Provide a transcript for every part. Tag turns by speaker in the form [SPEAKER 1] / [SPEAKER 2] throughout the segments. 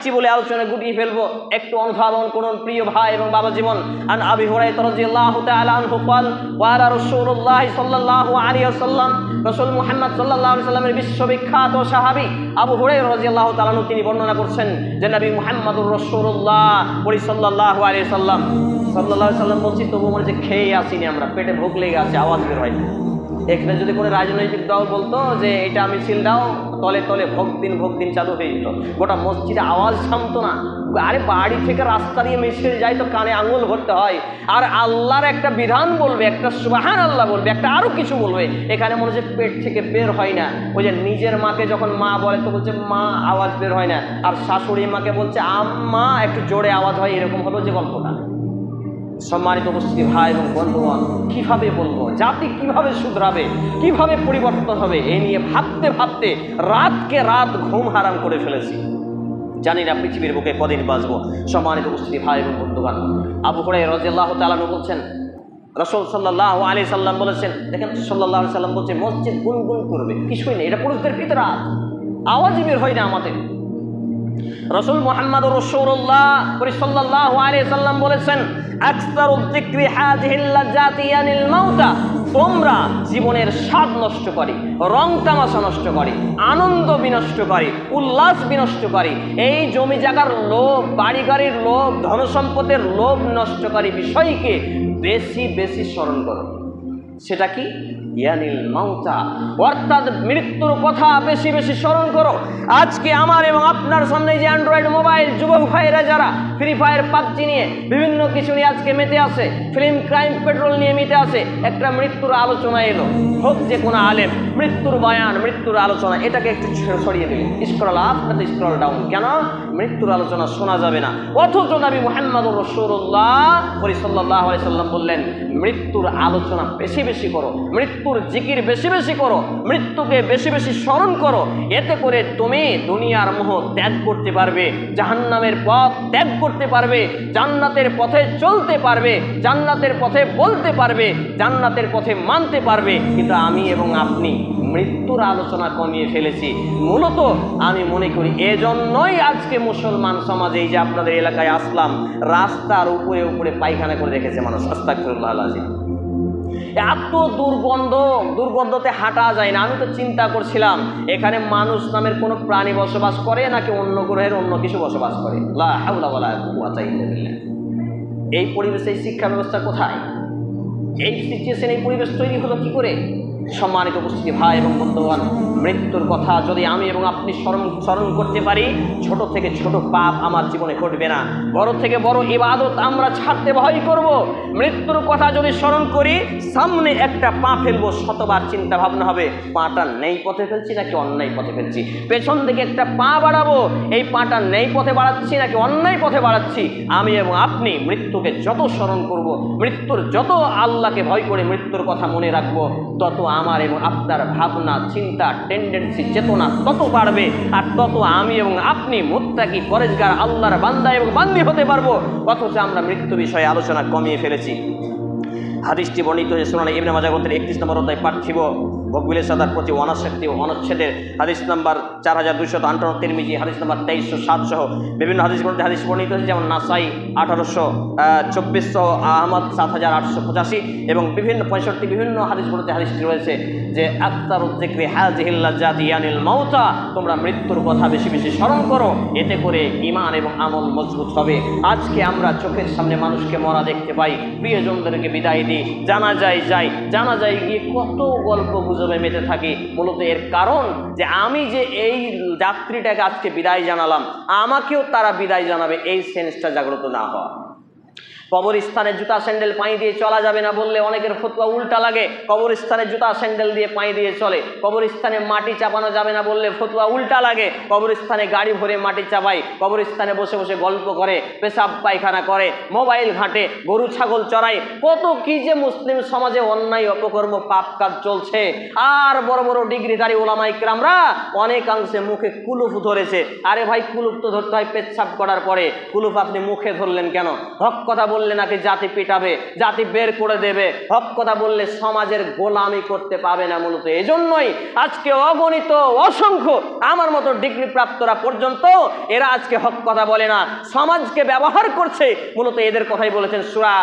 [SPEAKER 1] বেশি বলে আলোচনা গুটিয়ে ফেলবো একটু অনুধাবন করুন প্রিয় ভাই এবং বাবা জীবন আন আবি হুরায়রা রাদিয়াল্লাহু তাআলা আনহু قال وعلى رسول الله صلى الله عليه وسلم রাসূল মুহাম্মদ সাল্লাল্লাহু আলাইহি সাল্লামের বিশ্ববিখ্যাত সাহাবী আবু হুরায়রা রাদিয়াল্লাহু তাআলা আনহু তিনি বর্ণনা করছেন যে নবী মুহাম্মদুর রাসূলুল্লাহ পরি সাল্লাল্লাহু আলাইহি সাল্লাম সাল্লাল্লাহু আলাইহি সাল্লাম বলছি তবু মনে যে খেয়ে আসিনি আমরা পেটে ভোগ লেগে আছে আওয়াজ বের হয় না। এখানে যদি কোনো রাজনৈতিক দল বলতো যে এটা মিছিল দাও তলে তলে ভোগ দিন চালু হয়ে যেত। গোটা মসজিদে আওয়াজ থামতো না। আরে বাড়ি থেকে রাস্তা দিয়ে মিছিল যায় তো কানে আঙুল ভরতে হয়। আর আল্লাহর একটা বিধান বলবে, একটা সুবাহান আল্লাহ বলবে, একটা আরও কিছু বলবে। এখানে মনে হচ্ছে পেট থেকে বের হয় না। ওই যে নিজের মাকে যখন মা বলে, তো বলছে, মা, আওয়াজ বের হয় না। আর শাশুড়ি মাকে বলছে, আম্মা, একটু জোরে আওয়াজ হয়। এরকম হলো যে গল্পটা। সম্মানিত উপস্থিতি, ভাই এবং বন্ধুগণ, কীভাবে বলব? জাতি কীভাবে শুধরাবে? কীভাবে পরিবর্তন হবে? এ নিয়ে ভাবতে ভাবতে রাতকে রাত ঘুম হারাম করে ফেলেছি। জানি না পৃথিবীর বুকে কদিন বাঁচবো। সম্মানিত উপস্থিতি, ভাই এবং বন্ধুগণ, আবু হরে রাজিয়াল্লাহ তালানু বলছেন, রসুল সাল্লাহ আলি সাল্লাম বলেছেন, দেখেন সাল্লাহ আলি সাল্লাম বলছে, মসজিদ গুনগুন করবে, কিছুই নেই, এটা পুরুষদের ফিতরাত, আওয়াজই বের হয় না আমাদের। রসুল মোহাম্মদ রসুল্লাহ সাল্লাহ আলিয়া সাল্লাম বলেছেন তোমরা জীবনের স্বাদ নষ্ট করে, রং তামাশা নষ্ট করে, আনন্দ বিনষ্ট করে, উল্লাস বিনষ্ট করে, এই জমি জায়গার লোভ বাড়ি গাড়ির লোভ, ধনসম্পদের লোভ নষ্টকারী বিষয়কে বেশি বেশি স্মরণ করো। সেটা কি? অর্থাৎ মৃত্যুর কথা বেশি বেশি স্মরণ করো। আজকে আমার এবং আপনার সামনে যে অ্যান্ড্রয়েড মোবাইল যুবক ভাইরা যারা ফ্রি ফায়ার পাবজি নিয়ে বিভিন্ন কিছু নিয়ে আজকে মেতে আছে ফিল্ম ক্রাইম পেট্রোল নিয়ে মেতে আছে, একটা মৃত্যুর আলোচনা এলো। হোক যে কোনো আলেম, মৃত্যুর বয়ান, মৃত্যুর আলোচনা, এটাকে একটু সরিয়ে দিল স্ক্রল আপ নাতে স্ক্রল ডাউন কেন? মৃত্যুর আলোচনা শোনা যাবে না। অথচ নবী মোহাম্মদ রসুল্লাহ সাল্লাহ সাল্লাম বললেন, মৃত্যুর আলোচনা বেশি বেশি করো। মৃত্যুর জিকির বেশি বেশি করো, মৃত্যুকে বেশি বেশি স্মরণ করো। এতে করে তুমি দুনিয়ার মোহ ত্যাগ করতে পারবে, জাহান্নামের পথ ত্যাগ করতে পারবে, জান্নাতের পথে চলতে পারবে, জান্নাতের পথে বলতে পারবে, জান্নাতের পথে মানতে পারবে। কিন্তু আমি এবং আপনি মৃত্যুর আলোচনা কমিয়ে ফেলেছি। মূলত আমি মনে করি এজন্যই আজকে মুসলমান সমাজে এই যে আপনাদের এলাকায় আসলাম, রাস্তার উপরে উপরে পায়খানা করে রেখেছে মানুষ। আস্তাকুল্লাহ আজিম এত দুর্গন্ধ, দুর্গন্ধতে হাঁটা যায় না। আমি তো চিন্তা করছিলাম, এখানে মানুষ নামের কোনো প্রাণী বসবাস করে নাকি অন্য গ্রহের অন্য কিছু বসবাস করে? এই পরিবেশে এই শিক্ষা ব্যবস্থা কোথায়? এই সিচুয়েশন এই পরিবেশ তৈরি হলো কি করে? সম্মানিত উপস্থিতি, ভাই এবং বন্ধুগণ, মৃত্যুর কথা যদি আমি এবং আপনি স্মরণ স্মরণ করতে পারি, ছোট থেকে ছোট পাপ আমার জীবনে ঘটবে না। বড় থেকে বড় ইবাদত আমরা ছাড়তে ভয় করব। মৃত্যুর কথা যদি স্মরণ করি, সামনে একটা পা ফেলব, শতবার চিন্তা ভাবনা হবে, পাটা নেই পথে ফেলছি নাকি অন্যায় পথে ফেলছি? পেছন থেকে একটা পা বাড়াবো, এই পাটা নেই পথে বাড়াচ্ছি নাকি অন্যায় পথে বাড়াচ্ছি? আমি এবং আপনি মৃত্যুকে যত স্মরণ করব, মৃত্যুর যত আল্লাহকে ভয় করে মৃত্যুর কথা মনে রাখব, তত আমার এবং আপনার ভাবনা, চিন্তা টেন্ডেন্সি চেতনা তত বাড়বে আর তত আমি এবং আপনি মোত্তাকি পরেজগার আল্লাহর বান্দা এবং বান্দি হতে পারব। অথচ আমরা মৃত্যু বিষয়ে আলোচনা কমিয়ে ফেলেছি। হাদিসটি বর্ণিত হয়েছে শোনালে ইবনে মাজা গ্রন্থের একত্রিশ নম্বর অধ্যায় পার্থিব ভোগবিলের সাদার প্রতি অনাসক্তি ও অনুচ্ছেদের হাদিস নাম্বার চার হাজার দুইশত আটান্ন, তিরমিজি, হাদিস নাম্বার তেইশশো সাত সহ বিভিন্ন হাদিস গ্রন্থে হাদিস বর্ণিত হয়েছে, যেমন নাসাই আঠারোশো চব্বিশশো, আহমদ সাত হাজার আটশো পঁচাশি এবং বিভিন্ন পঁয়ষট্টি বিভিন্ন হাদিস গ্রন্থে হাদিসটি রয়েছে যে, আক্তার উদ্দিক্রি হাজিহিল্লা জাতি ইয়ানিল মাউতা তোমরা মৃত্যুর কথা বেশি বেশি স্মরণ করো, এতে করে ইমান এবং আমল মজবুত হবে। আজকে আমরা চোখের সামনে মানুষকে মরা দেখতে পাই, প্রিয়জনদেরকে বিদায় দিই, জানা যায় যাই জানা যায় গিয়ে কত গল্প গুজবে মেতে থাকি। মূলত এর কারণ যে আমি যে এই যাত্রীটাকে আজকে বিদায় জানালাম, আমাকেও তারা বিদায় জানাবে, এই সেন্সটা জাগ্রত না হওয়া। কবরস্থানে জুতা স্যান্ডেল পাই দিয়ে চলা যাবে না বললে অনেকের ফতুয়া উল্টা লাগে। কবরস্থানে জুতা স্যান্ডেল দিয়ে পাই দিয়ে চলে। কবরস্থানে মাটি চাপানো যাবে না বললে ফতুয়া উল্টা লাগে। কবরস্থানে গাড়ি ভরে মাটি চাপাই কবরস্থানে বসে বসে গল্প করে, পেশাব পায়খানা করে, মোবাইল ঘাটে, গরু ছাগল চড়াই কত কি যে মুসলিম সমাজে অন্যায় অপকর্ম পাপ কাজ চলছে। আর বড় বড় ডিগ্রিধারী ওলামাই ক্রামরা অনেকাংশে মুখে কুলুপ ধরেছে। আরে ভাই কুলুপ তো ধরতে হয় পেচ্ছাপ করার পরে। কুলুপ আপনি মুখে ধরলেন কেন? হক কথা বললে নাকি জাতি পিটাবে, জাতি বের করে দেবে। হক কথা বললে সমাজের গোলামি করতে পাবে না মূলত। এজন্যই আজকে অগণিত, অসংখ্য, আমার মতো ডিগ্রি প্রাপ্তরা পর্যন্ত এরা আজকে হক কথা বলে না। সমাজকে ব্যবহার করছে। মূলত এদের কথাই বলেছেন সুরা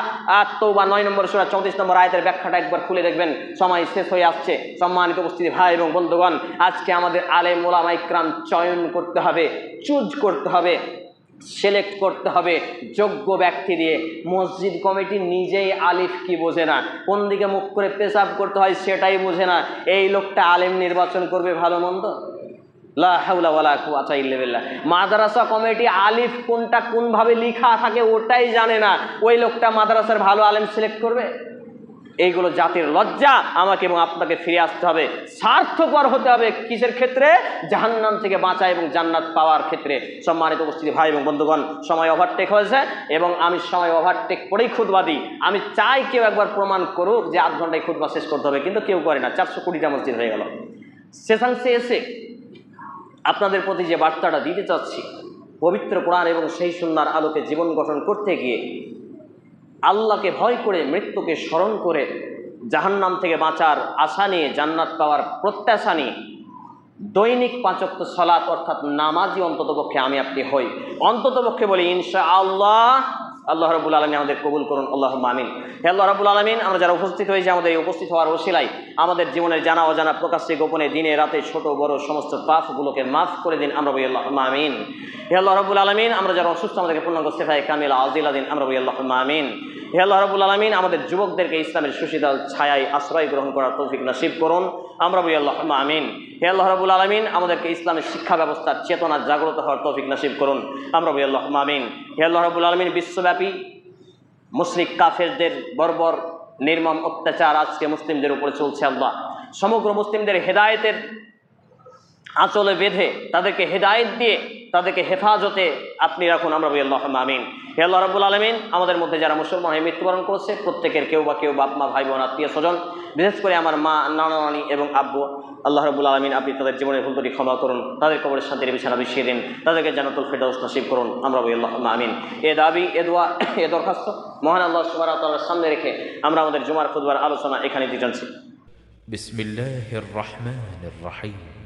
[SPEAKER 1] আত্ম বা নয় নম্বর, সুরা চৌত্রিশ নম্বর আয়তের ব্যাখ্যাটা একবার খুলে দেখবেন। সময় শেষ হয়ে আসছে। সম্মানিত উপস্থিতি ভাই এবং বন্ধুগণ, আজকে আমাদের আলেম ওলামাইক্রাম চয়ন করতে হবে, চুজ করতে হবে। সিলেক্ট করতে হবে যোগ্য ব্যক্তি দিয়ে। মসজিদ কমিটি নিজেই আলিফ কি বোঝে না। কোন দিকে মুখ করে পেশাব করতে হয় সেটাই বোঝে না। এই লোকটা আলেম নির্বাচন করবে ভালো মন্দ? মাদ্রাসা কমিটি আলিফ কোনটা কোনভাবে লিখা থাকে ওটাই জানে না। ওই লোকটা মাদ্রাসার ভালো আলেম সিলেক্ট করবে? এইগুলো জাতির লজ্জা আমাকে এবং আপনাকে ফিরে আসতে হবে। স্বার্থপর হতে হবে কিসের ক্ষেত্রে? জাহান্নাম থেকে বাঁচা এবং জান্নাত পাওয়ার ক্ষেত্রে। সম্মানিত উপস্থিতি ভাই এবং বন্ধুগণ, সময় ওভারটেক হয়েছে এবং আমি সময় ওভারটেক করেই খুদবা দিই। আমি চাই কেউ একবার প্রমাণ করুক যে আধ ঘন্টায় খুদবা শেষ করতে হবে, কিন্তু কেউ করে না। চারশো কুড়িটা মসজিদ হয়ে গেল। শেষাংশে এসে আপনাদের প্রতি যে বার্তাটা দিতে চাচ্ছি, পবিত্র কোরআন এবং সেই সুন্নার আলোকে জীবন গঠন করতে গিয়ে আল্লাহকে ভয় করে মৃত্যুকে স্মরণ করে জাহান্নাম থেকে বাঁচার আশা নিয়ে জান্নাত পাওয়ার প্রত্যাশা নিয়ে দৈনিক পাঁচক্ত সলাৎ অর্থাৎ নামাজই অন্ততপক্ষে আমি আপনি হই। অন্ততপক্ষে বলি ইনশা আল্লাহ আল্লাহ রবুল আলমী আমাদের কবুল করুন আল্লাহ মামিন হে আল্লাহ রবুল আলমিন, আমরা যারা উপস্থিত হয়েছি, আমাদের এই উপস্থিত হওয়ার ওসিলাই আমাদের জীবনের জানা অজানা প্রকাশ্যে, গোপনে, দিনে, রাতে, ছোট, বড়, সমস্ত পাপগুলোকে মাফ করে দিন, আমরা বই আল্লাহ মামিন হে আল্লাহ রবুল আলমিন, আমরা যারা অসুস্থ, আমাদেরকে পূর্ণাঙ্গ সেফায় কামিল, আজিল দিন আমরা বই আল্লাহ মামিন হে আল্লাহ রবুল আলমিন, আমাদের যুবকদেরকে ইসলামের সুশীতল ছায়ায় আশ্রয় গ্রহণ করার তৌফিক নসিব করুন। আমরা বলি আল্লাহ আমিন। হে আল্লাহ রবুল আলমিন, আমাদেরকে ইসলামের শিক্ষা ব্যবস্থার চেতনা জাগ্রত হওয়ার তৌফিক নসিব করুন। আমরা বলি আল্লাহ আমিন। হে আল্লাহ রবুল আলমিন, বিশ্বব্যাপী মুশরিক কাফেরদের বর্বর, নির্মম অত্যাচার আজকে মুসলিমদের উপরে চলছে আল্লাহ। সমগ্র মুসলিমদের হেদায়েতের আঁচলে বেঁধে তাদেরকে হেদায়ত দিয়ে তাদেরকে হেফাজতে আপনি রাখুন, আমরা বলি আল্লাহ আমিন। হে আল্লাহ রাবুল আলমিন, আমাদের মধ্যে যারা মুসলমান হয়ে মৃত্যুবরণ করেছে, প্রত্যেকের কেউ বা কেউ বাপ, মা, ভাই, বোন, আত্মীয়, স্বজন, বিশেষ করে আমার মা, নানা, নানি এবং আব্বু, আল্লাহ রবুল আলমিন, আপনি তাদের জীবনের ভুলটি ক্ষমা করুন, তাদের কবরের শান্তির বিছানা বিছিয়ে দিন, তাদেরকে জানাতুল ফেরদৌস নসিব করুন, আমরা বলি আল্লাহ আমিন। এ দাবি, এ দোয়া, এ দরখাস্ত মহান আল্লাহ সুবাহ তাল্লাহ সামনে রেখে আমরা আমাদের জুমার খুদবার আলোচনা এখানে
[SPEAKER 2] দিচ্ছি বিসমিল্লাহ রহমান রাহিম।